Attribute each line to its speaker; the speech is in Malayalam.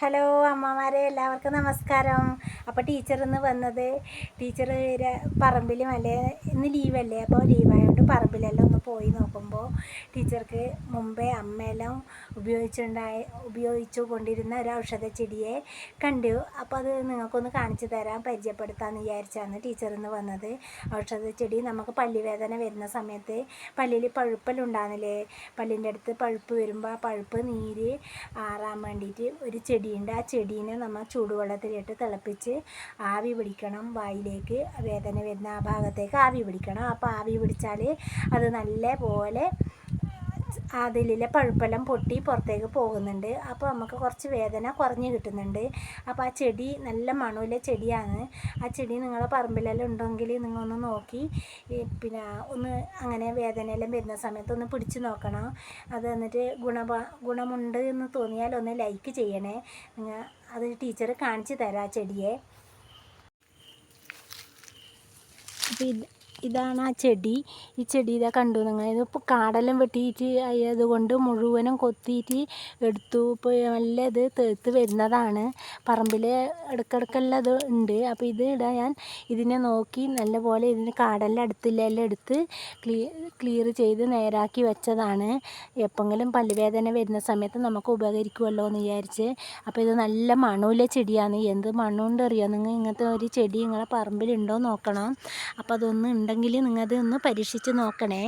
Speaker 1: ഹലോ അമ്മമാരെ എല്ലാവർക്കും നമസ്കാരം. അപ്പോൾ ടീച്ചർ ഇന്ന് വന്നത് ടീച്ചർ പറമ്പിലും അല്ലേ ഇന്ന് ലീവല്ലേ അപ്പോൾ ലീവായതുകൊണ്ട് പറമ്പിലെല്ലാം ടീച്ചർക്ക് മുമ്പേ അമ്മയെല്ലാം ഉപയോഗിച്ചുണ്ടായ ഉപയോഗിച്ചു കൊണ്ടിരുന്ന ഒരു ഔഷധ ചെടിയെ കണ്ടു. അപ്പോൾ അത് നിങ്ങൾക്കൊന്ന് കാണിച്ചു തരാൻ പരിചയപ്പെടുത്താമെന്ന് വിചാരിച്ചാണ് ടീച്ചർ ഇന്ന് വന്നത്. ഔഷധ ചെടി നമുക്ക് പല്ലുവേദന വരുന്ന സമയത്ത് പല്ലിൽ പഴുപ്പെല്ലാം ഉണ്ടാകുന്നില്ലേ പല്ലിന്റെ അടുത്ത് പഴുപ്പ് വരുമ്പോൾ ആ പഴുപ്പ് നീര് ആറാൻ വേണ്ടിയിട്ട് ഒരു ചെടിയുണ്ട്. ആ ചെടീനെ നമ്മൾ ചൂടുവെള്ളത്തിലിട്ട് തിളപ്പിച്ച് ആവി പിടിക്കണം വായിലേക്ക്. വേദന വരുന്ന ആ ഭാഗത്തേക്ക് ആവി പിടിക്കണം. അപ്പോൾ ആവി പിടിച്ചാൽ അത് നല്ല പോലെ അതിലെ പഴുപ്പെല്ലാം പൊട്ടി പുറത്തേക്ക് പോകുന്നുണ്ട്. അപ്പോൾ നമുക്ക് കുറച്ച് വേദന കുറഞ്ഞ് കിട്ടുന്നുണ്ട്. അപ്പോൾ ആ ചെടി നല്ല മണമുള്ള ചെടിയാണ്. ആ ചെടി നിങ്ങളുടെ പറമ്പിലെല്ലാം ഉണ്ടെങ്കിൽ നിങ്ങളൊന്ന് നോക്കി. പിന്നെ ഒന്ന് അങ്ങനെ വേദനയെല്ലാം വരുന്ന സമയത്ത് ഒന്ന് പിടിച്ച് നോക്കണം. അത് എന്നിട്ട് ഗുണപ ഗുണമുണ്ട് എന്ന് തോന്നിയാൽ ഒന്ന് ലൈക്ക് ചെയ്യണേ. നിങ്ങൾ അത് ടീച്ചർ കാണിച്ചു തരാം ആ ചെടിയെ. ഇതാണ് ആ ചെടി. ഈ ചെടി ഇതാ കണ്ടു നിങ്ങൾ. ഇതിപ്പോൾ കാടെല്ലാം വെട്ടിയിട്ട് ആയതുകൊണ്ട് മുഴുവനും കൊത്തിയിട്ട് എടുത്തു. ഇപ്പോൾ നല്ല ഇത് തേത്ത് വരുന്നതാണ്. പറമ്പിൽ ഇടയ്ക്കിടയ്ക്കെല്ലാം അത് ഉണ്ട്. അപ്പോൾ ഇത് ഇടാൻ ഞാൻ. ഇതിനെ നോക്കി നല്ലപോലെ ഇതിന് കാടെല്ലാം അടുത്തില്ലെല്ലാം എടുത്ത് ക്ലിയർ ചെയ്ത് നേരാക്കി വെച്ചതാണ്. എപ്പോഴെങ്കിലും പല്ലുവേദന വരുന്ന സമയത്ത് നമുക്ക് ഉപകരിക്കുമല്ലോ എന്ന് വിചാരിച്ച്. അപ്പോൾ ഇത് നല്ല മണമുള്ള ചെടിയാണ്. എന്ത് മണ്ണുകൊണ്ട് അറിയാം നിങ്ങൾ ഇങ്ങനത്തെ ഒരു ചെടി നിങ്ങളെ പറമ്പിലുണ്ടോ നോക്കണം. അപ്പോൾ അതൊന്ന് ഉണ്ടെങ്കിൽ നിങ്ങൾ ഒന്ന് പരീക്ഷിച്ച് നോക്കണേ.